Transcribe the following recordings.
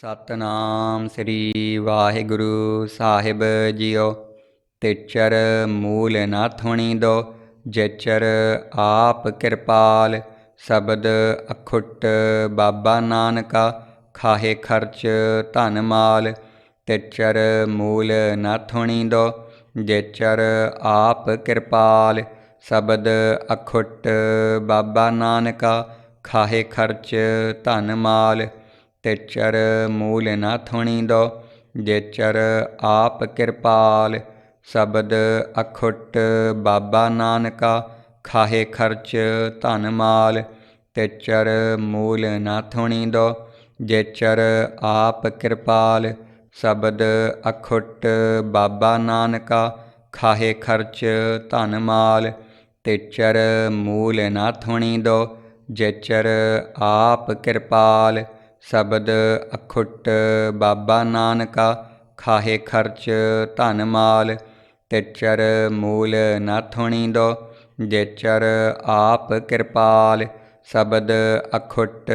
ਸਤਨਾਮ ਸ੍ਰੀ ਵਾਹਿਗੁਰੂ ਸਾਹਿਬ ਜੀਓ। ਤੇਚਰ ਮੂਲ ਨਾ ਥੁਣੀ ਦੋ, ਜੇਚਰ ਆਪ ਕਿਰਪਾਲ। ਸ਼ਬਦ ਅਖੁੱਟ ਬਾਬਾ ਨਾਨਕਾ, ਖਾਹੇ ਖਰਚ ਧਨ ਮਾਲ। ਤੇਚਰ ਮੂਲ ਨਾ ਥੁਣੀ ਦੋ, ਜੇਚਰ ਆਪ ਕਿਰਪਾਲ। ਸ਼ਬਦ ਅਖੁੱਟ ਬਾਬਾ ਨਾਨਕਾ, ਖਾਹੇ ਖਰਚ ਧਨ ਮਾਲ। ਤੇਚਰ ਮੂਲ ਨਾ ਥੁਣੀ ਦੋ ਜੇਚਰ ਆਪ ਕਿਰਪਾਲ, ਸ਼ਬਦ ਅਖੁੱਟ ਬਾਬਾ ਨਾਨਕਾ, ਖਾਹੇ ਖਰਚ ਧਨ ਮਾਲ, ਤੇਚਰ ਮੂਲ ਨਾ ਥੁਣੀਦੋ, ਜੇਚਰ ਆਪ ਕਿਰਪਾਲ, ਸ਼ਬਦ ਅਖੁੱਟ ਬਾਬਾ ਨਾਨਕਾ, ਖਾਹੇ ਖਰਚ ਧਨ ਮਾਲ, ਤੇਚਰ ਮੂਲ ਨਾ ਥੁਣੀ ਜੇਚਰ ਆਪ ਕਿਰਪਾਲ ਸ਼ਬਦ ਅਖੁੱਟ ਬਾਬਾ ਨਾਨਕਾ, ਖਾਹੇ ਖਰਚ ਧਨ ਮਾਲ, ਤੇਚਰ ਮੂਲ ਨਾ ਥੁਣੀ ਜੇਚਰ ਆਪ ਕਿਰਪਾਲ, ਸ਼ਬਦ ਅਖੁੱਟ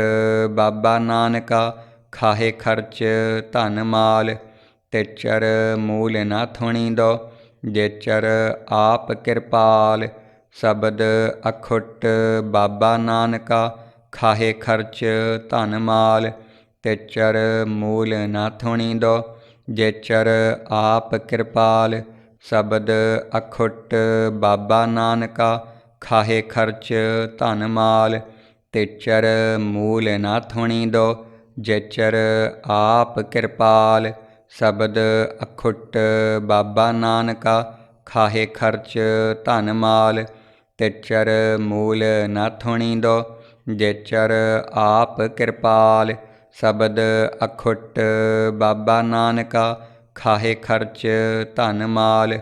ਬਾਬਾ ਨਾਨਕਾ, ਖਾਹੇ ਖਰਚ ਧਨ ਮਾਲ, ਤੇਚਰ ਮੂਲ ਨਾ ਥੁਣੀ ਜੇਚਰ ਆਪ ਕਿਰਪਾਲ, ਸ਼ਬਦ ਅਖੁੱਟ ਬਾਬਾ ਨਾਨਕਾ, ਖਾਹੇ ਖਰਚ ਧਨ ਮਾਲ ਤੇ ਚਰ ਮੂਲ ਨਾ ਥੁਣੀ ਦੋ ਜੇਚਰ ਆਪ ਕਿਰਪਾਲ, ਸ਼ਬਦ ਅਖੁੱਟ ਬਾਬਾ ਨਾਨਕਾ, ਖਾਹੇ ਖਰਚ ਧਨ ਮਾਲ, ਤੇ ਚਰ ਮੂਲ ਨਾ ਥੁਣੀ ਦੋ ਜੇਚਰ ਆਪ ਕਿਰਪਾਲ, ਸ਼ਬਦ ਅਖੁੱਟ ਬਾਬਾ ਨਾਨਕਾ, ਖਾਹੇ ਖਰਚ ਧਨ ਮਾਲ, ਤੇ ਚਰ ਮੂਲ ਨਾ ਥੁਣੀ ਦੋ ਜੇਚਰ ਆਪ ਕਿਰਪਾਲ ਸ਼ਬਦ ਅਖੁੱਟ ਬਾਬਾ ਨਾਨਕਾ, ਖਾਹੇ ਖਰਚ ਧਨ ਮਾਲ,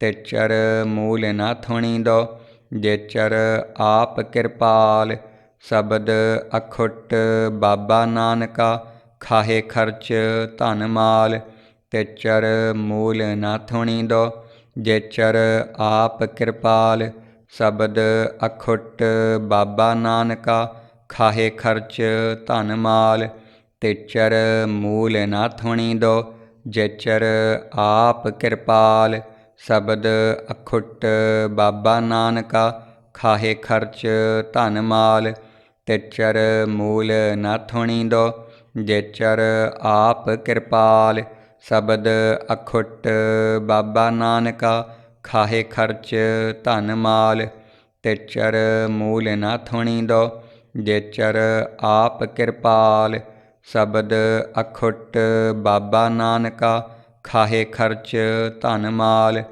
ਤੇਚਰ ਮੂਲ ਨਾ ਥੁਣੀ ਦੋ ਜੇਚਰ ਆਪ ਕਿਰਪਾਲ। ਸ਼ਬਦ ਅਖੁੱਟ ਬਾਬਾ ਨਾਨਕਾ, ਖਾਹੇ ਖਰਚ ਧਨ ਮਾਲ, ਤੇਚਰ ਮੂਲ ਨਾ ਥੁਣੀ ਦੋ ਜੇਚਰ ਆਪ ਕਿਰਪਾਲ। ਸ਼ਬਦ ਅਖੁੱਟ ਬਾਬਾ ਨਾਨਕਾ, ਖਾਹੇ ਖਰਚ ਧਨ ਮਾਲ ਤੇਚਰ ਮੂਲ ਨਾ ਥੁਣੀ ਜੇਚਰ ਆਪ ਕਿਰਪਾਲ, ਸ਼ਬਦ ਅਖੁੱਟ ਬਾਬਾ ਨਾਨਕਾ, ਖਾਹੇ ਖਰਚ ਧਨ ਮਾਲ, ਤੇਚਰ ਮੂਲ ਨਾ ਥੁਣੀ ਜੇਚਰ ਆਪ ਕਿਰਪਾਲ, ਸ਼ਬਦ ਅਖੁੱਟ ਬਾਬਾ ਨਾਨਕਾ, ਖਾਹੇ ਖਰਚ ਧਨ ਮਾਲ, ਤੇਚਰ ਮੂਲ ਨਾ ਥੁਣੀ ਜੇਚਰ ਆਪ ਕਿਰਪਾਲ ਸ਼ਬਦ ਅਖੁੱਟ ਬਾਬਾ ਨਾਨਕਾ, ਖਾਹੇ ਖਰਚ ਧਨ ਮਾਲ,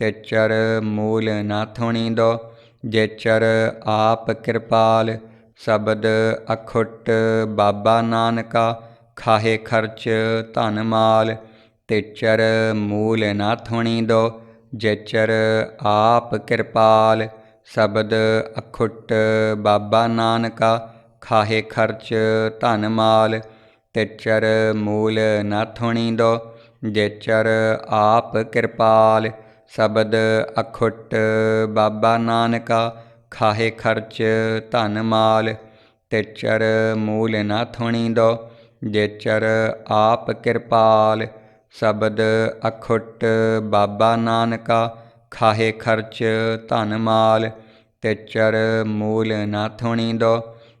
ਤੇਚਰ ਮੂਲ ਨਾ ਥੁਣੀ ਦੋ ਜੇਚਰ ਆਪ ਕਿਰਪਾਲ, ਸ਼ਬਦ ਅਖੁੱਟ ਬਾਬਾ ਨਾਨਕਾ, ਖਾਹੇ ਖਰਚ ਧਨ ਮਾਲ, ਤੇਚਰ ਮੂਲ ਨਾ ਥੁਣੀ ਦੋ ਜੇਚਰ ਆਪ ਕਿਰਪਾਲ, ਸ਼ਬਦ ਅਖੁੱਟ ਬਾਬਾ ਨਾਨਕਾ, ਖਾਹੇ ਖਰਚ ਧਨ ਮਾਲ ਤੇਚਰ ਮੂਲ ਨਾ ਥੁਣੀਦੋ, ਜੇਚਰ ਆਪ ਕਿਰਪਾਲ, ਸ਼ਬਦ ਅਖੁੱਟ ਬਾਬਾ ਨਾਨਕਾ, ਖਾਹੇ ਖਰਚ ਧਨ ਮਾਲ। ਤੇਚਰ ਮੂਲ ਨਾ ਥੁਣੀਦੋ, ਜੇਚਰ ਆਪ ਕਿਰਪਾਲ, ਸ਼ਬਦ ਅਖੁੱਟ ਬਾਬਾ ਨਾਨਕਾ, ਖਾਹੇ ਖਰਚ ਧਨ ਮਾਲ। ਤੇਚਰ ਮੂਲ ਨਾ ਥੁਣੀ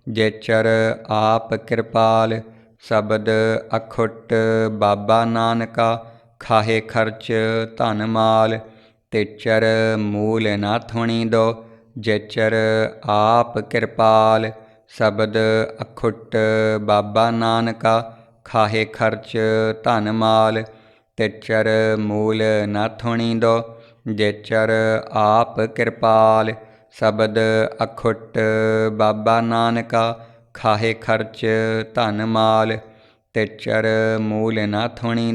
ਜੇਚਰ ਆਪ ਕਿਰਪਾਲ ਸ਼ਬਦ ਅਖੁੱਟ ਬਾਬਾ ਨਾਨਕਾ ਖਾਹੇ ਖਰਚ ਧਨ ਮਾਲ, ਤੇਚਰ ਮੂਲ ਨਾ ਥੁਣੀ ਦੋ, ਜੇਚਰ ਆਪ ਕਿਰਪਾਲ। ਸ਼ਬਦ ਅਖੁੱਟ ਬਾਬਾ ਨਾਨਕਾ ਖਾਹੇ ਖਰਚ ਧਨ ਮਾਲ, ਤੇਚਰ ਮੂਲ ਨਾ ਥੁਣੀ ਦੋ, ਜੇਚਰ ਆਪ ਕਿਰਪਾਲ। ਸ਼ਬਦ ਅਖੁੱਟ ਬਾਬਾ ਨਾਨਕਾ ਖਾਹੇ ਖਰਚ, ਧਨ ਮਾਲ ਤੇ ਚਰ ਮੂਲ ਨਾ ਥੁਣੀ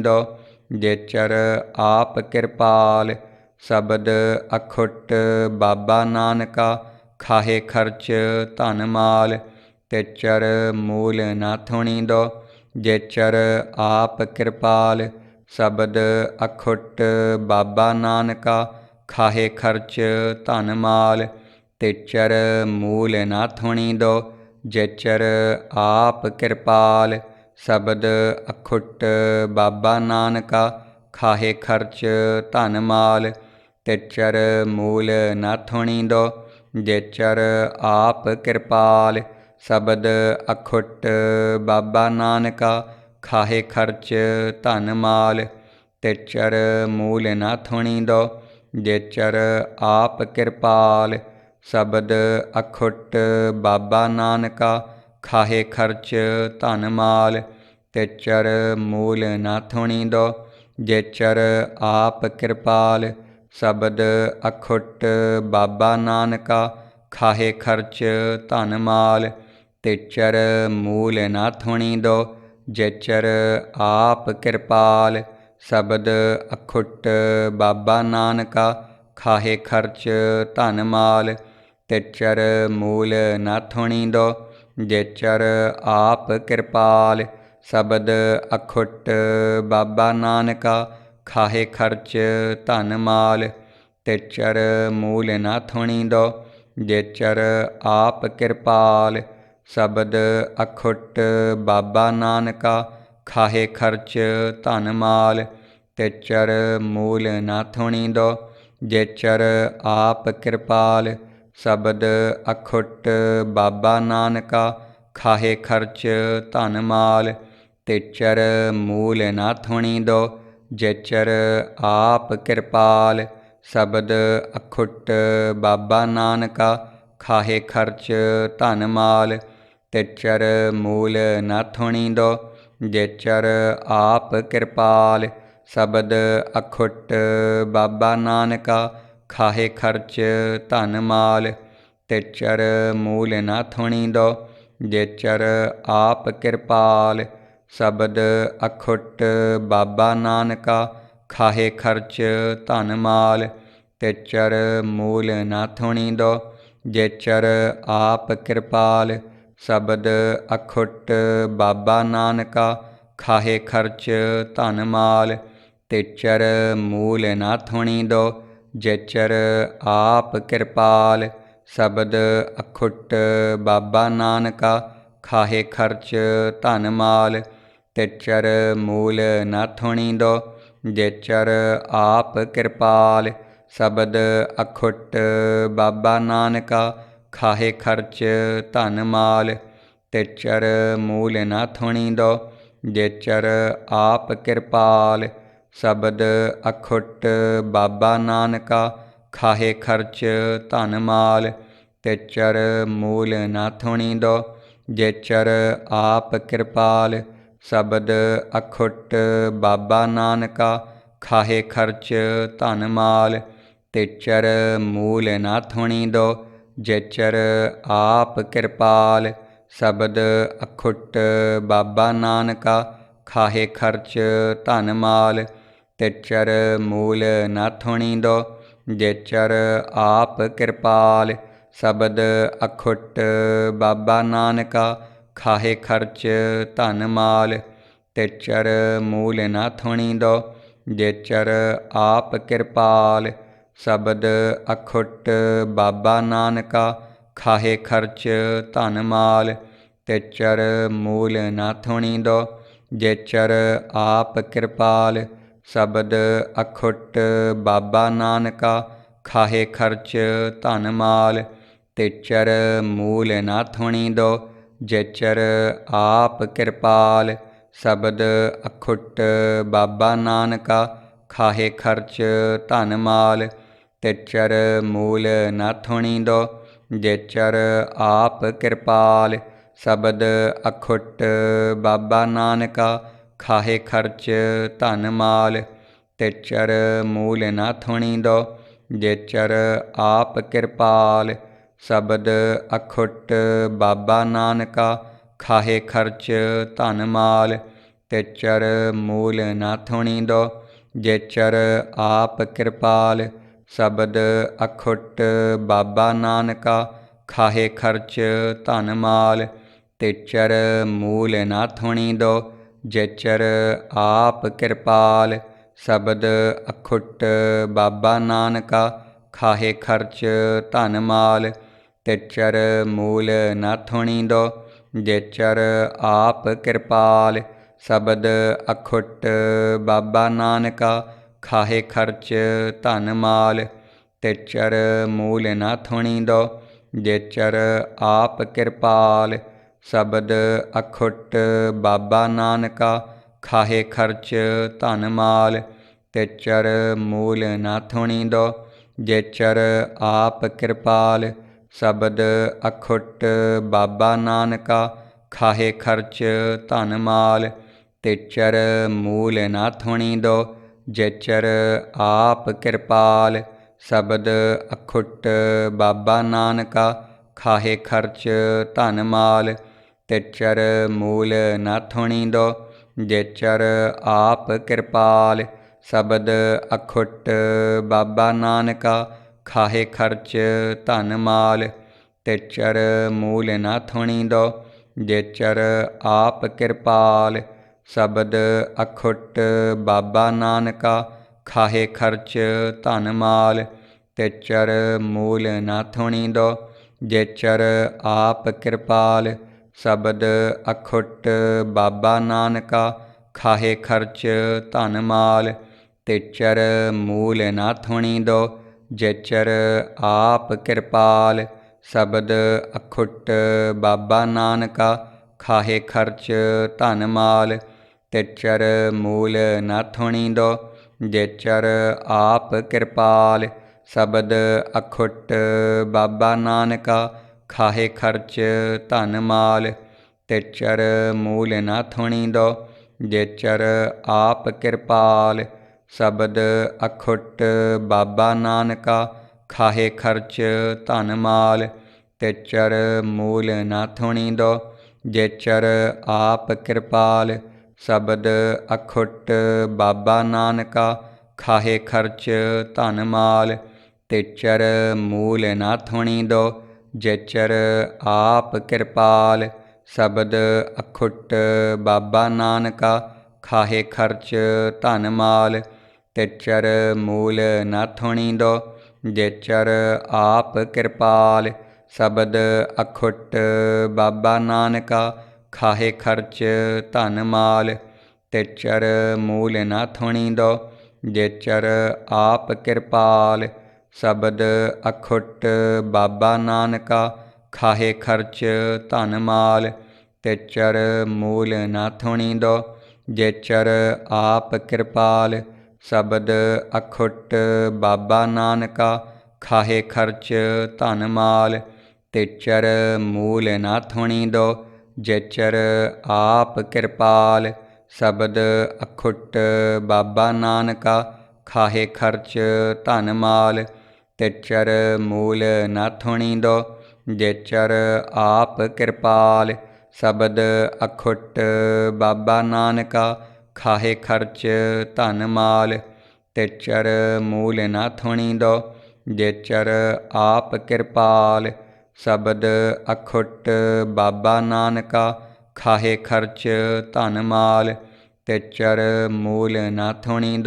ਜੇ ਚਰ ਆਪ ਕਿਰਪਾਲ, ਸ਼ਬਦ ਅਖੁੱਟ ਬਾਬਾ ਨਾਨਕਾ, ਖਾਹੇ ਖਰਚ, ਧਨ ਮਾਲ ਤੇ ਚਰ ਮੂਲ ਨਾ ਥੁਣੀ ਦੋ ਜੇਚਰ ਆਪ ਕਿਰਪਾਲ, ਸ਼ਬਦ ਅਖੁੱਟ ਬਾਬਾ ਨਾਨਕਾ, ਖਾਹੇ ਖਰਚ, ਧਨ ਮਾਲ ਤੇ ਚਰ ਮੂਲ ਨਾ ਥੁਣੀ ਜੇਚਰ ਆਪ ਕਿਰਪਾਲ, ਸ਼ਬਦ ਅਖੁੱਟ ਬਾਬਾ ਨਾਨਕਾ, ਖਾਹੇ ਖਰਚ ਧਨ ਮਾਲ ਤਿਚਰ ਮੂਲ ਨਾ ਥੁਣੀਂਦੋ, ਜੇਚਰ ਆਪ ਕਿਰਪਾਲ, ਸ਼ਬਦ ਅਖੁੱਟ ਬਾਬਾ ਨਾਨਕਾ, ਖਾਹੇ ਖਰਚ ਧਨ ਮਾਲ ਤਿਚਰ ਮੂਲ ਨਾ ਥੁਣੀਂਦੋ, ਜੇਚਰ ਆਪ ਕਿਰਪਾਲ ਸ਼ਬਦ ਅਖੁੱਟ ਬਾਬਾ ਨਾਨਕਾ, ਖਾਹੇ ਖਰਚ ਧਨ ਮਾਲ, ਤਿਚਰ ਮੂਲ ਨਾ ਥੁਣੀਂਦੋ, ਜੇਚਰ ਆਪ ਕਿਰਪਾਲ, ਸ਼ਬਦ ਅਖੁੱਟ ਬਾਬਾ ਨਾਨਕਾ, ਖਾਹੇ ਖਰਚ ਧਨ ਮਾਲ, ਤਿਚਰ ਮੂਲ ਨਾ ਥੁਣੀਂਦੋ, ਜੇਚਰ ਆਪ ਕਿਰਪਾਲ, ਸ਼ਬਦ ਅਖੁੱਟ ਬਾਬਾ ਨਾਨਕਾ, ਖਾਹੇ ਖਰਚ ਧਨ ਮਾਲ ਤਿਚਰ ਮੂਲ ਨਾ ਥੁਣੀਂਦੋ, ਜੇਚਰ ਆਪ ਕਿਰਪਾਲ, ਸ਼ਬਦ ਅਖੁੱਟ ਬਾਬਾ ਨਾਨਕਾ, ਖਾਹੇ ਖਰਚ ਧਨ ਮਾਲ। ਤਿਚਰ ਮੂਲ ਨਾ ਥੁਣੀਂਦੋ, ਜੇਚਰ ਆਪ ਕਿਰਪਾਲ, ਸ਼ਬਦ ਅਖੁੱਟ ਬਾਬਾ ਨਾਨਕਾ, ਖਾਹੇ ਖਰਚ ਧਨ ਮਾਲ। ਤਿਚਰ ਮੂਲ ਨਾ ਥੁਣੀਂਦੋ, ਜੇਚਰ ਆਪ ਕਿਰਪਾਲ ਸ਼ਬਦ ਅਖੁੱਟ ਬਾਬਾ ਨਾਨਕਾ ਖਾਹੇ ਖਰਚ ਧਨ ਮਾਲ, ਤਿਚਰ ਮੂਲ ਨਾ ਥੁਣੀਂਦੋ ਜੇਚਰ ਆਪ ਕਿਰਪਾਲ। ਸ਼ਬਦ ਅਖੁੱਟ ਬਾਬਾ ਨਾਨਕਾ ਖਾਹੇ ਖਰਚ ਧਨ ਮਾਲ, ਤਿਚਰ ਮੂਲ ਨਾ ਥੁਣੀਂਦੋ ਜੇਚਰ ਆਪ ਕਿਰਪਾਲ। ਸ਼ਬਦ ਅਖੁੱਟ ਬਾਬਾ ਨਾਨਕਾ ਖਾਹੇ ਖਰਚ, ਧਨ ਮਾਲ ਤੇ ਚਰ ਮੂਲ ਨਾ ਥਣੀਦੋ ਜੇ ਚਰ ਆਪ ਕਿਰਪਾਲ, ਸ਼ਬਦ ਅਖੁੱਟ ਬਾਬਾ ਨਾਨਕਾ, ਖਾਹੇ ਖਰਚ, ਧਨ ਮਾਲ ਤੇ ਚਰ ਮੂਲ ਨਾ ਥੁਣੀਂਦੋ, ਜੇਚਰ ਆਪ ਕਿਰਪਾਲ, ਸ਼ਬਦ ਅਖੁੱਟ ਬਾਬਾ ਨਾਨਕਾ, ਖਾਹੇ ਖਰਚ, ਧਨ ਮਾਲ ਤੇ ਚਰ ਮੂਲ ਨਾ ਥੁਣੀਂਦੋ ਜੇਚਰ ਆਪ ਕਿਰਪਾਲ, ਸ਼ਬਦ ਅਖੁੱਟ ਬਾਬਾ ਨਾਨਕਾ, ਖਾਹੇ ਖਰਚ ਧਨ ਮਾਲ, ਤਿਚਰ ਮੂਲ ਨਾ ਥੁਣੀਂਦੋ, ਜੇਚਰ ਆਪ ਕਿਰਪਾਲ, ਸ਼ਬਦ ਅਖੁੱਟ ਬਾਬਾ ਨਾਨਕਾ, ਖਾਹੇ ਖਰਚ ਧਨ ਮਾਲ, ਤਿਚਰ ਮੂਲ ਨਾ ਥੁਣੀਂਦੋ, ਜੇਚਰ ਆਪ ਕਿਰਪਾਲ ਸ਼ਬਦ ਅਖੁੱਟ ਬਾਬਾ ਨਾਨਕਾ, ਖਾਹੇ ਖਰਚ ਧਨ ਮਾਲ, ਤਿਚਰ ਮੂਲ ਨਾ ਥੁਣੀਂਦੋ, ਜੇਚਰ ਆਪ ਕਿਰਪਾਲ, ਸ਼ਬਦ ਅਖੁੱਟ ਬਾਬਾ ਨਾਨਕਾ, ਖਾਹੇ ਖਰਚ ਧਨ ਮਾਲ, ਤਿਚਰ ਮੂਲ ਨਾ ਥੁਣੀਂਦੋ, ਜੇਚਰ ਆਪ ਕਿਰਪਾਲ, ਸ਼ਬਦ ਅਖੁੱਟ ਬਾਬਾ ਨਾਨਕਾ, ਖਾਹੇ ਖਰਚ ਧਨ ਮਾਲ ਤਿਚਰ ਮੂਲ ਨਾ ਥੁਣੀਂਦੋ, ਜੇਚਰ ਆਪ ਕਿਰਪਾਲ, ਸ਼ਬਦ ਅਖੁੱਟ ਬਾਬਾ ਨਾਨਕਾ, ਖਾਹੇ ਖਰਚ ਧਨ ਮਾਲ। ਤਿਚਰ ਮੂਲ ਨਾ ਥੁਣੀਂਦੋ, ਜੇਚਰ ਆਪ ਕਿਰਪਾਲ, ਸ਼ਬਦ ਅਖੁੱਟ ਬਾਬਾ ਨਾਨਕਾ, ਖਾਹੇ ਖਰਚ ਧਨ ਮਾਲ। ਤਿਚਰ ਮੂਲ ਨਾ ਥੁਣੀਂਦੋ, ਜੇਚਰ ਆਪ ਕਿਰਪਾਲ ਸ਼ਬਦ ਅਖੁੱਟ ਬਾਬਾ ਨਾਨਕਾ ਖਾਹੇ ਖਰਚ ਧਨ ਮਾਲ, ਤਿਚਰ ਮੂਲ ਨਾ ਥੁਣੀਂਦੋ ਜੇਚਰ ਆਪ ਕਿਰਪਾਲ। ਸ਼ਬਦ ਅਖੁੱਟ ਬਾਬਾ ਨਾਨਕਾ ਖਾਹੇ ਖਰਚ ਧਨ ਮਾਲ, ਤਿਚਰ ਮੂਲ ਨਾ ਥੁਣੀਂਦੋ ਜੇਚਰ ਆਪ ਕਿਰਪਾਲ। ਸ਼ਬਦ ਅਖੁੱਟ ਬਾਬਾ ਨਾਨਕਾ ਖਾਹੇ ਖਰਚ, ਧਨ ਮਾਲ ਤੇ ਚਰ ਮੂਲ ਨਾ ਥਣੀਦੋ ਜੇ ਚਰ ਆਪ ਕਿਰਪਾਲ, ਸ਼ਬਦ ਅਖੁੱਟ ਬਾਬਾ ਨਾਨਕਾ, ਖਾਹੇ ਖਰਚ, ਧਨ ਮਾਲ ਤੇ ਚਰ ਮੂਲ ਨਾ ਥੁਣੀਂਦੋ, ਜੇਚਰ ਆਪ ਕਿਰਪਾਲ, ਸ਼ਬਦ ਅਖੁੱਟ ਬਾਬਾ ਨਾਨਕਾ, ਖਾਹੇ ਖਰਚ, ਧਨ ਮਾਲ ਤੇ ਚਰ ਮੂਲ ਨਾ ਥੁਣੀਂਦੋ ਜੇਚਰ ਆਪ ਕਿਰਪਾਲ, ਸ਼ਬਦ ਅਖੁੱਟ ਬਾਬਾ ਨਾਨਕਾ, ਖਾਹੇ ਖਰਚ ਧਨ ਮਾਲ, ਤਿਚਰ ਮੂਲ ਨਾ ਥੁਣੀਂਦੋ, ਜੇਚਰ ਆਪ ਕਿਰਪਾਲ, ਸ਼ਬਦ ਅਖੁੱਟ ਬਾਬਾ ਨਾਨਕਾ, ਖਾਹੇ ਖਰਚ ਧਨ ਮਾਲ, ਤੇਚਰ ਮੂਲ ਨਾ ਥੁਣੀ ਜੇਚਰ ਆਪ ਕਿਰਪਾਲ ਸ਼ਬਦ ਅਖੁੱਟ ਬਾਬਾ ਨਾਨਕਾ, ਖਾਹੇ ਖਰਚ ਧਨ ਮਾਲ, ਤੇਚਰ ਮੂਲ ਨਾ ਥੁਣੀ ਦੋ ਜੇਚਰ ਆਪ ਕਿਰਪਾਲ, ਸ਼ਬਦ ਅਖੁੱਟ ਬਾਬਾ ਨਾਨਕਾ, ਖਾਹੇ ਖਰਚ ਧਨ ਮਾਲ, ਤੇਚਰ ਮੂਲ ਨਾ ਥੁਣੀ ਦੋ ਜੇਚਰ ਆਪ ਕਿਰਪਾਲ, ਸ਼ਬਦ ਅਖੁੱਟ ਬਾਬਾ ਨਾਨਕਾ, ਖਾਹੇ ਖਰਚ ਧਨ ਮਾਲ ਤੇਚਰ ਮੂਲ ਨਾ ਥੁਣੀ ਜੇਚਰ ਆਪ ਕਿਰਪਾਲ, ਸ਼ਬਦ ਅਖੁੱਟ ਬਾਬਾ ਨਾਨਕਾ, ਖਾਹੇ ਖਰਚ ਧਨ ਮਾਲ। ਤੇਚਰ ਮੂਲ ਨਾ ਥੁਣੀ ਜੇਚਰ ਆਪ ਕਿਰਪਾਲ, ਸ਼ਬਦ ਅਖੁੱਟ ਬਾਬਾ ਨਾਨਕਾ, ਖਾਹੇ ਖਰਚ ਧਨ ਮਾਲ। ਤੇਚਰ ਮੂਲ ਨਾ ਥੁਣੀ ਜੇਚਰ ਆਪ ਕਿਰਪਾਲ ਸ਼ਬਦ ਅਖੁੱਟ ਬਾਬਾ ਨਾਨਕਾ ਖਾਹੇ ਖਰਚ ਧਨ ਮਾਲ, ਤੇਚਰ ਮੂਲ ਨਾ ਥੁਣੀ ਦੋ, ਜੇਚਰ ਆਪ ਕਿਰਪਾਲ। ਸ਼ਬਦ ਅਖੁੱਟ ਬਾਬਾ ਨਾਨਕਾ ਖਾਹੇ ਖਰਚ ਧਨ ਮਾਲ, ਤੇਚਰ ਮੂਲ ਨਾ ਥੁਣੀ ਦੋ, ਜੇਚਰ ਆਪ ਕਿਰਪਾਲ। ਸ਼ਬਦ ਅਖੁੱਟ ਬਾਬਾ ਨਾਨਕਾ ਖਾਹੇ ਖਰਚ, ਧਨ ਮਾਲ ਤੇ ਚਰ ਮੂਲ ਨਾ ਥੁਣੀ ਜੇ ਚਰ ਆਪ ਕਿਰਪਾਲ, ਸ਼ਬਦ ਅਖੁੱਟ ਬਾਬਾ ਨਾਨਕਾ, ਖਾਹੇ ਖਰਚ, ਧਨ ਮਾਲ ਤੇ ਚਰ ਮੂਲ ਨਾ ਥੁਣੀ ਦੋ ਜੇਚਰ ਆਪ ਕਿਰਪਾਲ, ਸ਼ਬਦ ਅਖੁੱਟ ਬਾਬਾ ਨਾਨਕਾ, ਖਾਹੇ ਖਰਚ, ਧਨ ਮਾਲ ਤੇ ਚਰ ਮੂਲ ਨਾ ਥੁਣੀ ਜੇਚਰ ਆਪ ਕਿਰਪਾਲ, ਸ਼ਬਦ ਅਖੁੱਟ ਬਾਬਾ ਨਾਨਕਾ, ਖਾਹੇ ਖਰਚ ਧਨ ਮਾਲ, ਤੇਚਰ ਮੂਲ ਨਾ ਥੁਣੀ ਜੇਚਰ ਆਪ ਕਿਰਪਾਲ, ਸ਼ਬਦ ਅਖੁੱਟ ਬਾਬਾ ਨਾਨਕਾ, ਖਾਹੇ ਖਰਚ ਧਨ ਮਾਲ, ਤੇਚਰ ਮੂਲ ਨਾ ਥੁਣੀ ਜੇਚਰ ਆਪ ਕਿਰਪਾਲ ਸ਼ਬਦ ਅਖੁੱਟ ਬਾਬਾ ਨਾਨਕਾ, ਖਾਹੇ ਖਰਚ ਧਨ ਮਾਲ, ਤੇਚਰ ਮੂਲ ਨਾ ਥੁਣੀ ਜੇਚਰ ਆਪ ਕਿਰਪਾਲ, ਸ਼ਬਦ ਅਖੁੱਟ ਬਾਬਾ ਨਾਨਕਾ, ਖਾਹੇ ਖਰਚ ਧਨ ਮਾਲ, ਤੇਚਰ ਮੂਲ ਨਾ ਥੁਣੀ ਜੇਚਰ ਆਪ ਕਿਰਪਾਲ, ਸ਼ਬਦ ਅਖੁੱਟ ਬਾਬਾ ਨਾਨਕਾ, ਖਾਹੇ ਖਰਚ ਧਨ ਮਾਲ ਤੇਚਰ ਮੂਲ ਨਾ ਥੁਣੀ ਜੇਚਰ ਆਪ ਕਿਰਪਾਲ, ਸ਼ਬਦ ਅਖੁੱਟ ਬਾਬਾ ਨਾਨਕਾ, ਖਾਹੇ ਖਰਚ ਧਨ ਮਾਲ। ਤੇਚਰ ਮੂਲ ਨਾ ਥੁਣੀਦੋ, ਜੇਚਰ ਆਪ ਕਿਰਪਾਲ, ਸ਼ਬਦ ਅਖੁੱਟ ਬਾਬਾ ਨਾਨਕਾ, ਖਾਹੇ ਖਰਚ ਧਨ ਮਾਲ। ਤੇਚਰ ਮੂਲ ਨਾ ਥੁਣੀ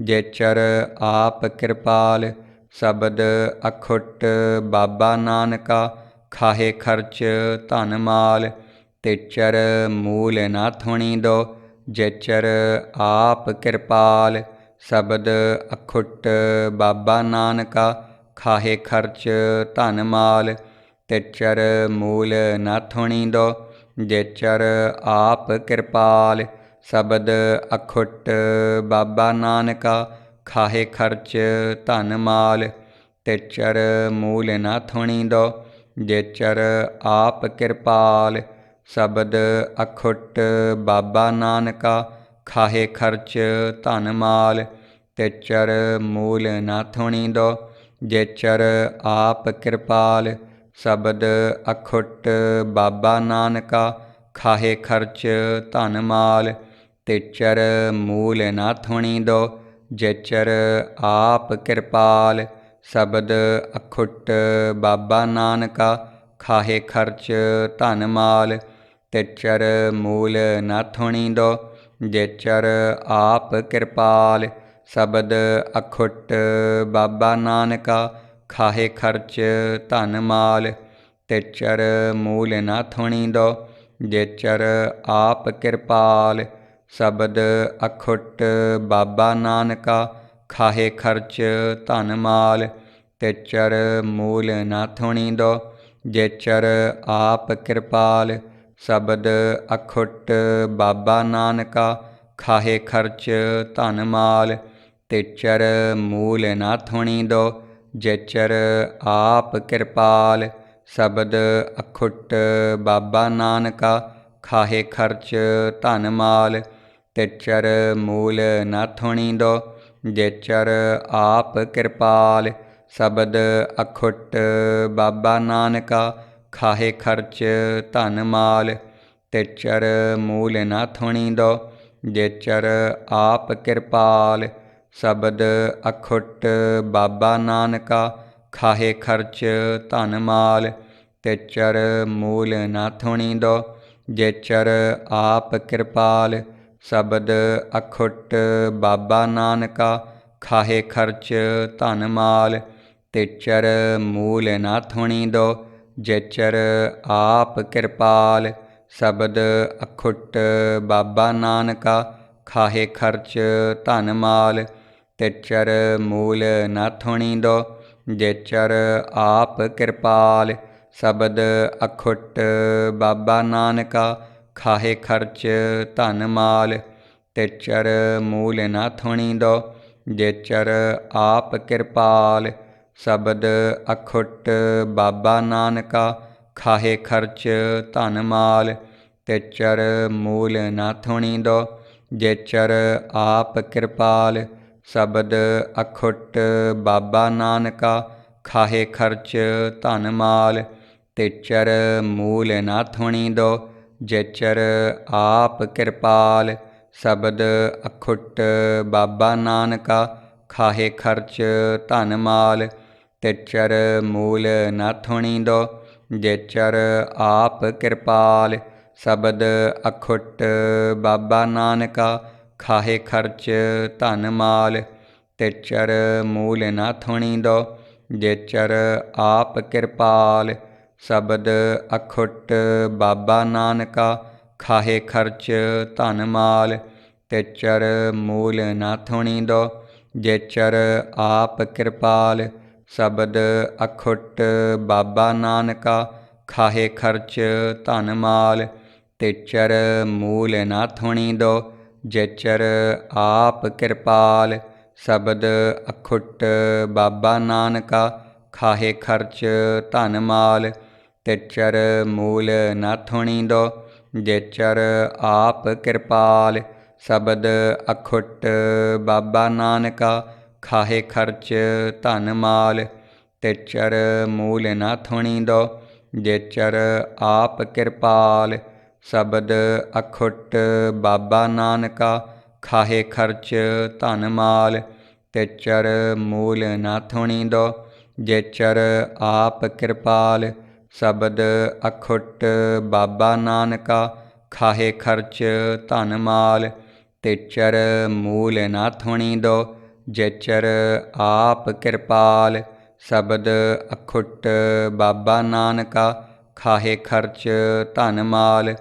ਜੇਚਰ ਆਪ ਕਿਰਪਾਲ ਸ਼ਬਦ ਅਖੁੱਟ ਬਾਬਾ ਨਾਨਕਾ, ਖਾਹੇ ਖਰਚ ਧਨ ਮਾਲ, ਤੇਚਰ ਮੂਲ ਨਾ ਥੁਣੀ ਦੋ, ਜੇਚਰ ਆਪ ਕਿਰਪਾਲ। ਸ਼ਬਦ ਅਖੁੱਟ ਬਾਬਾ ਨਾਨਕਾ, ਖਾਹੇ ਖਰਚ ਧਨ ਮਾਲ, ਤੇਚਰ ਮੂਲ ਨਾ ਥੁਣੀ ਦੋ, ਜੇਚਰ ਆਪ ਕਿਰਪਾਲ। ਸ਼ਬਦ ਅਖੁੱਟ ਬਾਬਾ ਨਾਨਕਾ ਖਾਹੇ ਖਰਚ, ਧਨ ਮਾਲ ਤੇ ਚਰ ਮੂਲ ਨਾ ਥੁਣੀ ਜੇ ਚਰ ਆਪ ਕਿਰਪਾਲ, ਸ਼ਬਦ ਅਖੁੱਟ ਬਾਬਾ ਨਾਨਕਾ, ਖਾਹੇ ਖਰਚ, ਧਨ ਮਾਲ ਤੇ ਚਰ ਮੂਲ ਨਾ ਥੁਣੀ ਦੋ ਜੇਚਰ ਆਪ ਕਿਰਪਾਲ, ਸ਼ਬਦ ਅਖੁੱਟ ਬਾਬਾ ਨਾਨਕਾ, ਖਾਹੇ ਖਰਚ, ਧਨ ਮਾਲ ਤੇ ਚਰ ਮੂਲ ਨਾ ਥੁਣੀ ਜੇਚਰ ਆਪ ਕਿਰਪਾਲ, ਸ਼ਬਦ ਅਖੁੱਟ ਬਾਬਾ ਨਾਨਕਾ, ਖਾਹੇ ਖਰਚ ਧਨ ਮਾਲ, ਤੇਚਰ ਮੂਲ ਨਾ ਥੁਣੀਦੋ, ਜੇਚਰ ਆਪ ਕਿਰਪਾਲ, ਸ਼ਬਦ ਅਖੁੱਟ ਬਾਬਾ ਨਾਨਕਾ, ਖਾਹੇ ਖਰਚ ਧਨ ਮਾਲ, ਤੇਚਰ ਮੂਲ ਨਾ ਥੁਣੀ ਜੇਚਰ ਆਪ ਕਿਰਪਾਲ ਸ਼ਬਦ ਅਖੁੱਟ ਬਾਬਾ ਨਾਨਕਾ, ਖਾਹੇ ਖਰਚ ਧਨ ਮਾਲ, ਤੇਚਰ ਮੂਲ ਨਾ ਥੁਣੀ ਜੇਚਰ ਆਪ ਕਿਰਪਾਲ, ਸ਼ਬਦ ਅਖੁੱਟ ਬਾਬਾ ਨਾਨਕਾ, ਖਾਹੇ ਖਰਚ ਧਨ ਮਾਲ, ਤੇਚਰ ਮੂਲ ਨਾ ਥੁਣੀ ਜੇਚਰ ਆਪ ਕਿਰਪਾਲ, ਸ਼ਬਦ ਅਖੁੱਟ ਬਾਬਾ ਨਾਨਕਾ, ਖਾਹੇ ਖਰਚ ਧਨ ਮਾਲ ਤੇਚਰ ਮੂਲ ਨਾ ਥੁਣੀ ਜੇਚਰ ਆਪ ਕਿਰਪਾਲ, ਸ਼ਬਦ ਅਖੁੱਟ ਬਾਬਾ ਨਾਨਕਾ, ਖਾਹੇ ਖਰਚ ਧਨ ਮਾਲ। ਤੇਚਰ ਮੂਲ ਨਾ ਥੁਣੀ ਜੇਚਰ ਆਪ ਕਿਰਪਾਲ, ਸ਼ਬਦ ਅਖੁੱਟ ਬਾਬਾ ਨਾਨਕਾ, ਖਾਹੇ ਖਰਚ ਧਨ ਮਾਲ। ਤੇਚਰ ਮੂਲ ਨਾ ਥੁਣੀ ਜੇਚਰ ਆਪ ਕਿਰਪਾਲ ਸ਼ਬਦ ਅਖੁੱਟ ਬਾਬਾ ਨਾਨਕਾ, ਖਾਹੇ ਖਰਚ ਧਨ ਮਾਲ, ਤੇਚਰ ਮੂਲ ਨਾ ਥੁਣੀ ਦੋ, ਜੇਚਰ ਆਪ ਕਿਰਪਾਲ। ਸ਼ਬਦ ਅਖੁੱਟ ਬਾਬਾ ਨਾਨਕਾ, ਖਾਹੇ ਖਰਚ ਧਨ ਮਾਲ, ਤੇਚਰ ਮੂਲ ਨਾ ਥੁਣੀ ਦੋ, ਜੇਚਰ ਆਪ ਕਿਰਪਾਲ। ਸ਼ਬਦ ਅਖੁੱਟ ਬਾਬਾ ਨਾਨਕਾ ਖਾਹੇ ਖਰਚ, ਧਨ ਮਾਲ ਤੇ ਚਰ ਮੂਲ ਨਾ ਥੁਣੀ ਜੇ ਚਰ ਆਪ ਕਿਰਪਾਲ, ਸ਼ਬਦ ਅਖੁੱਟ ਬਾਬਾ ਨਾਨਕਾ, ਖਾਹੇ ਖਰਚ, ਧਨ ਮਾਲ ਤੇ ਚਰ ਮੂਲ ਨਾ ਥੁਣੀ ਦੋ ਜੇਚਰ ਆਪ ਕਿਰਪਾਲ, ਸ਼ਬਦ ਅਖੁੱਟ ਬਾਬਾ ਨਾਨਕਾ, ਖਾਹੇ ਖਰਚ, ਧਨ ਮਾਲ ਤੇ ਚਰ ਮੂਲ ਨਾ ਥੁਣੀ ਜੇਚਰ ਆਪ ਕਿਰਪਾਲ, ਸ਼ਬਦ ਅਖੁੱਟ ਬਾਬਾ ਨਾਨਕਾ, ਖਾਹੇ ਖਰਚ ਧਨ ਮਾਲ, ਤੇਚਰ ਮੂਲ ਨਾ ਥੁਣੀ ਜੇਚਰ ਆਪ ਕਿਰਪਾਲ, ਸ਼ਬਦ ਅਖੁੱਟ ਬਾਬਾ ਨਾਨਕਾ, ਖਾਹੇ ਖਰਚ ਧਨ ਮਾਲ, ਤੇਚਰ ਮੂਲ ਨਾ ਥੁਣੀ ਜੇਚਰ ਆਪ ਕਿਰਪਾਲ ਸ਼ਬਦ ਅਖੁੱਟ ਬਾਬਾ ਨਾਨਕਾ, ਖਾਹੇ ਖਰਚ ਧਨ ਮਾਲ, ਤੇਚਰ ਮੂਲ ਨਾ ਥੁਣੀ ਦੋ, ਜੇਚਰ ਆਪ ਕਿਰਪਾਲ, ਸ਼ਬਦ ਅਖੁੱਟ ਬਾਬਾ ਨਾਨਕਾ, ਖਾਹੇ ਖਰਚ ਧਨ ਮਾਲ, ਤੇਚਰ ਮੂਲ ਨਾ ਥੁਣੀ ਦੋ, ਜੇਚਰ ਆਪ ਕਿਰਪਾਲ, ਸ਼ਬਦ ਅਖੁੱਟ ਬਾਬਾ ਨਾਨਕਾ, ਖਾਹੇ ਖਰਚ ਧਨ ਮਾਲ ਤੇਚਰ ਮੂਲ ਨਾ ਥੁਣੀਦੋ, ਜੇਚਰ ਆਪ ਕਿਰਪਾਲ, ਸ਼ਬਦ ਅਖੁੱਟ ਬਾਬਾ ਨਾਨਕਾ, ਖਾਹੇ ਖਰਚ ਧਨ ਮਾਲ। ਤੇਚਰ ਮੂਲ ਨਾ ਥੁਣੀਦੋ, ਜੇਚਰ ਆਪ ਕਿਰਪਾਲ, ਸ਼ਬਦ ਅਖੁੱਟ ਬਾਬਾ ਨਾਨਕਾ, ਖਾਹੇ ਖਰਚ ਧਨ ਮਾਲ। ਤੇਚਰ ਮੂਲ ਨਾ ਥੁਣੀ ਜੇਚਰ ਆਪ ਕਿਰਪਾਲ ਸ਼ਬਦ ਅਖੁੱਟ ਬਾਬਾ ਨਾਨਕਾ, ਖਾਹੇ ਖਰਚ ਧਨ ਮਾਲ, ਤੇਚਰ ਮੂਲ ਨਾ ਥੁਣੀ ਦੋ, ਜੇਚਰ ਆਪ ਕਿਰਪਾਲ। ਸ਼ਬਦ ਅਖੁੱਟ ਬਾਬਾ ਨਾਨਕਾ, ਖਾਹੇ ਖਰਚ ਧਨ ਮਾਲ,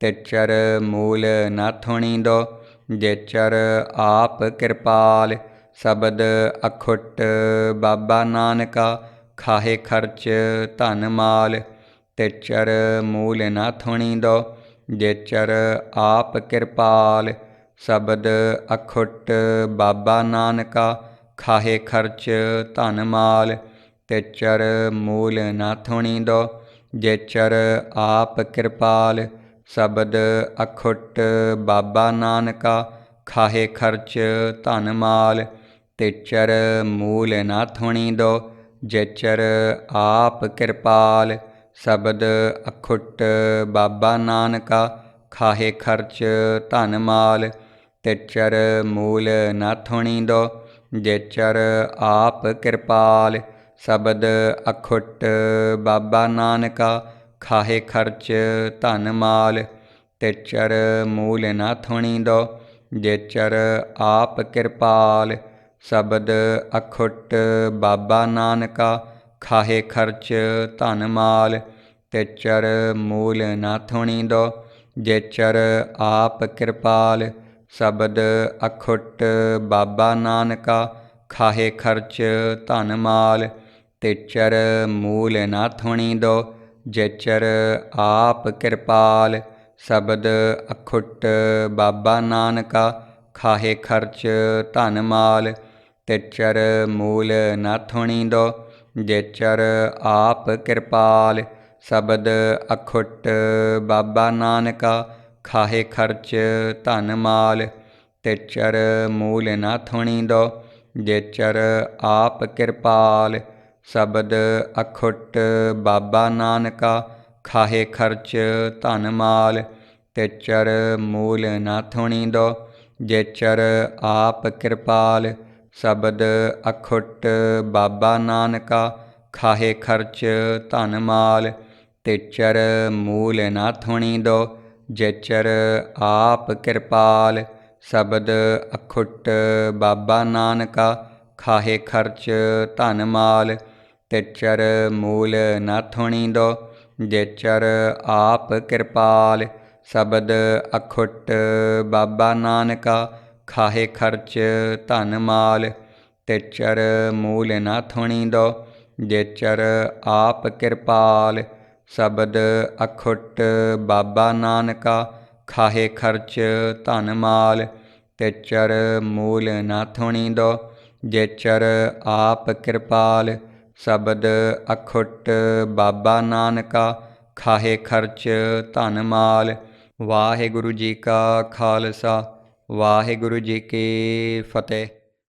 ਤੇਚਰ ਮੂਲ ਨਾ ਥੁਣੀ ਦੋ, ਜੇਚਰ ਆਪ ਕਿਰਪਾਲ। ਸ਼ਬਦ ਅਖੁੱਟ ਬਾਬਾ ਨਾਨਕਾ ਖਾਹੇ ਖਰਚ, ਧਨ ਮਾਲ ਤੇ ਚਰ ਮੂਲ ਨਾ ਥੁਣੀ ਜੇ ਚਰ ਆਪ ਕਿਰਪਾਲ, ਸ਼ਬਦ ਅਖੁੱਟ ਬਾਬਾ ਨਾਨਕਾ, ਖਾਹੇ ਖਰਚ, ਧਨ ਮਾਲ ਤੇ ਚਰ ਮੂਲ ਨਾ ਥੁਣੀ ਦੋ ਜੇਚਰ ਆਪ ਕਿਰਪਾਲ, ਸ਼ਬਦ ਅਖੁੱਟ ਬਾਬਾ ਨਾਨਕਾ, ਖਾਹੇ ਖਰਚ, ਧਨ ਮਾਲ ਤੇ ਚਰ ਮੂਲ ਨਾ ਥੁਣੀ ਜੇਚਰ ਆਪ ਕਿਰਪਾਲ, ਸ਼ਬਦ ਅਖੁੱਟ ਬਾਬਾ ਨਾਨਕਾ, ਖਾਹੇ ਖਰਚ ਧਨ ਮਾਲ, ਤੇਚਰ ਮੂਲ ਨਾ ਥੁਣੀ ਜੇਚਰ ਆਪ ਕਿਰਪਾਲ, ਸ਼ਬਦ ਅਖੁੱਟ ਬਾਬਾ ਨਾਨਕਾ, ਖਾਹੇ ਖਰਚ ਧਨ ਮਾਲ, ਤੇਚਰ ਮੂਲ ਨਾ ਥੁਣੀ ਜੇਚਰ ਆਪ ਕਿਰਪਾਲ ਸ਼ਬਦ ਅਖੁੱਟ ਬਾਬਾ ਨਾਨਕਾ, ਖਾਹੇ ਖਰਚ ਧਨ ਮਾਲ, ਤੇਚਰ ਮੂਲ ਨਾ ਥੁਣੀ ਦੋ, ਜੇਚਰ ਆਪ ਕਿਰਪਾਲ, ਸ਼ਬਦ ਅਖੁੱਟ ਬਾਬਾ ਨਾਨਕਾ, ਖਾਹੇ ਖਰਚ ਧਨ ਮਾਲ, ਤੇਚਰ ਮੂਲ ਨਾ ਥੁਣੀ ਦੋ, ਜੇਚਰ ਆਪ ਕਿਰਪਾਲ, ਸ਼ਬਦ ਅਖੁੱਟ ਬਾਬਾ ਨਾਨਕਾ, ਖਾਹੇ ਖਰਚ ਧਨ ਮਾਲ ਤੇਚਰ ਮੂਲ ਨਾ ਥੁਣੀਦੋ, ਜੇਚਰ ਆਪ ਕਿਰਪਾਲ, ਸ਼ਬਦ ਅਖੁੱਟ ਬਾਬਾ ਨਾਨਕਾ, ਖਾਹੇ ਖਰਚ ਧਨ ਮਾਲ। ਤੇਚਰ ਮੂਲ ਨਾ ਥੁਣੀਦੋ, ਜੇਚਰ ਆਪ ਕਿਰਪਾਲ, ਸ਼ਬਦ ਅਖੁੱਟ ਬਾਬਾ ਨਾਨਕਾ, ਖਾਹੇ ਖਰਚ ਧਨ ਮਾਲ। ਤੇਚਰ ਮੂਲ ਨਾ ਥੁਣੀ ਜੇਚਰ ਆਪ ਕਿਰਪਾਲ ਸ਼ਬਦ ਅਖੁੱਟ ਬਾਬਾ ਨਾਨਕਾ, ਖਾਹੇ ਖਰਚ ਧਨ ਮਾਲ, ਤੇਚਰ ਮੂਲ ਨਾ ਥੁਣੀ ਦੋ, ਜੇਚਰ ਆਪ ਕਿਰਪਾਲ। ਸ਼ਬਦ ਅਖੁੱਟ ਬਾਬਾ ਨਾਨਕਾ, ਖਾਹੇ ਖਰਚ ਧਨ ਮਾਲ, ਤੇਚਰ ਮੂਲ ਨਾ ਥੁਣੀ ਦੋ, ਜੇਚਰ ਆਪ ਕਿਰਪਾਲ। ਸ਼ਬਦ ਅਖੁੱਟ ਬਾਬਾ ਨਾਨਕਾ ਖਾਹੇ ਖਰਚ, ਧਨ ਮਾਲ ਤੇ ਚਰ ਮੂਲ ਨਾ ਥੁਣੀ ਦੋ ਜੇਚਰ ਆਪ ਕਿਰਪਾਲ, ਸ਼ਬਦ ਅਖੁੱਟ ਬਾਬਾ ਨਾਨਕਾ, ਖਾਹੇ ਖਰਚ, ਧਨ ਮਾਲ ਤੇ ਚਰ ਮੂਲ ਨਾ ਥੁਣੀ ਦੋ ਜੇਚਰ ਆਪ ਕਿਰਪਾਲ, ਸ਼ਬਦ ਅਖੁੱਟ ਬਾਬਾ ਨਾਨਕਾ, ਖਾਹੇ ਖਰਚ, ਧਨ ਮਾਲ, ਵਾਹਿਗੁਰੂ ਜੀ ਕਾ ਖਾਲਸਾ। ਵਾਹਿਗੁਰੂ ਜੀ ਕੀ ਫਤਿਹ।